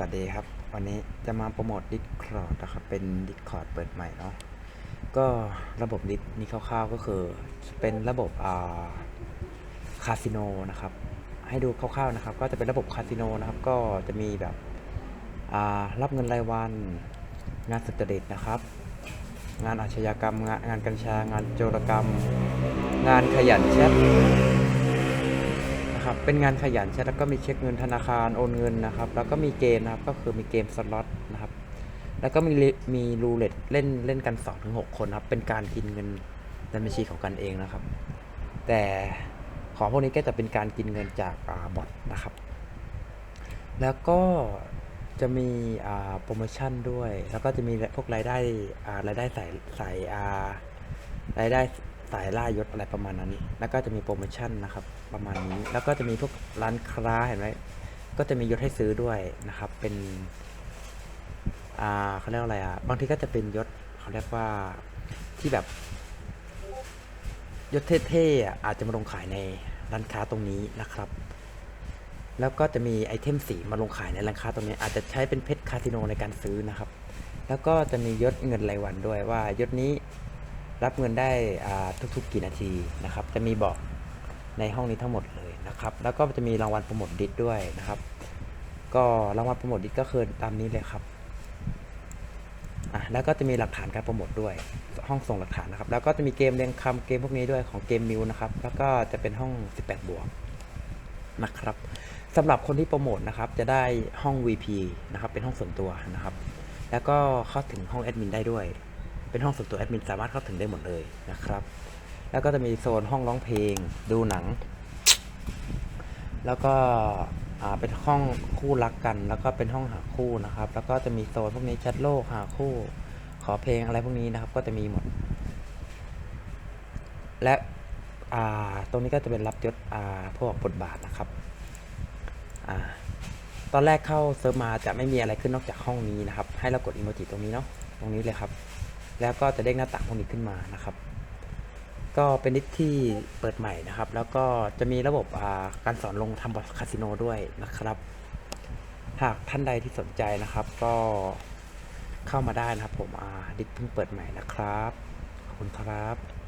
วัสดีครับ วันนี้จะมาโปรโมท Discord นะครับ เป็น Discord เปิดใหม่เนาะก็ระบบดิสนี้คร่าวๆก็คือ เป็นระบบอ่าคาสิโนนะครับ ให้ดูคร่าวๆนะครับ ก็จะเป็นระบบคาสิโนนะครับ ก็จะมีแบบอ่ารับเงินรายวัน งานสุจริตนะครับ งานอาชญากรรม งานงานกัญชางานโจรกรรม งานขยันแชท นะครับเป็นงานขยันใช่แล้วก็มีเช็คเงินธนาคารโอนเงินนะครับ แล้วก็มีเกมนะครับก็คือมีเกมสล็อตนะครับแล้วก็มีมีรูเล็ตเล่นเล่นกัน2อถึงหคนครับเป็นการกินเงินในบัญชีของกันเองนะครับ แต่ของพวกนี้ก็จะเป็นการกินเงินจากอาบอทนะครับ แล้วก็จะมีโปรโมชั่นด้วย แล้วก็จะมีพวกรายได้รายได้สายสายรายได้ สายล่ายศอะไรประมาณนั้น แล้วก็จะมีโปรโมชั่นนะครับ ประมาณนี้ แล้วก็จะมีพวกร้านค้าเห็นไหมก็จะมียศให้ซื้อด้วยนะครับ เป็น อ่าเขาเรียกว่าอะไรอะ บางทีก็จะเป็นยศเขาเรียกว่าที่แบบยศเท่ๆอะอาจจะมาลงขายในร้านค้าตรงนี้นะครับ แล้วก็จะมีไอเทมสีมาลงขายในร้านค้าตรงนี้ อาจจะใช้เป็นเพชรคาสิโนในการซื้อนะครับ แล้วก็จะมียศเงินรายวันด้วยว่ายศนี้ รับเงินได้ทุกๆกี่นาทีนะครับ จะมีบอกในห้องนี้ทั้งหมดเลยนะครับ แล้วก็จะมีรางวัลโปรโมทดิสด้วยนะครับ ก็รางวัลโปรโมทดิสก็คือตามนี้เลยครับอะแล้วก็จะมีหลักฐานการโปรโมทด้วย ห้องส่งหลักฐานนะครับ แล้วก็จะมีเกมเรียงคำเกมพวกนี้ด้วยของเกมมิวนะครับ แล้วก็จะเป็นห้อง 18 บวกนะครับสำหรับคนที่โปรโมทนะครับ จะได้ห้อง VP นะครับ เป็นห้องส่วนตัวนะครับ แล้วก็เข้าถึงห้องแอดมินได้ด้วย เป็นห้องส่วนตัวแอดมินสามารถเข้าถึงได้หมดเลยนะครับ แล้วก็จะมีโซนห้องร้องเพลง ดูหนัง แล้วก็อ่าเป็นห้องคู่รักกัน แล้วก็เป็นห้องหาคู่นะครับ แล้วก็จะมีโซนพวกนี้แชทโลกหาคู่ ขอเพลงอะไรพวกนี้นะครับ ก็จะมีหมด และอ่าตรงนี้ก็จะเป็นรับยศอ่าพวกบทบาทนะครับอ่าตอนแรกเข้าเซิร์ฟมาจะไม่มีอะไรขึ้นนอกจากห้องนี้นะครับ ให้เรากดอีโมจิตรงนี้เนาะ ตรงนี้เลยครับ แล้วก็จะเด้งหน้าต่างพวกนี้ขึ้นมานะครับ ก็เป็นนิดที่เปิดใหม่นะครับ แล้วก็จะมีระบบาการสอนลงทำบอคาสิโนด้วยนะครับ หากท่านใดที่สนใจนะครับ ก็เข้ามาได้นะครับ ผมดิสเพิ่งเปิดใหม่นะครับ ขอบคุณครับ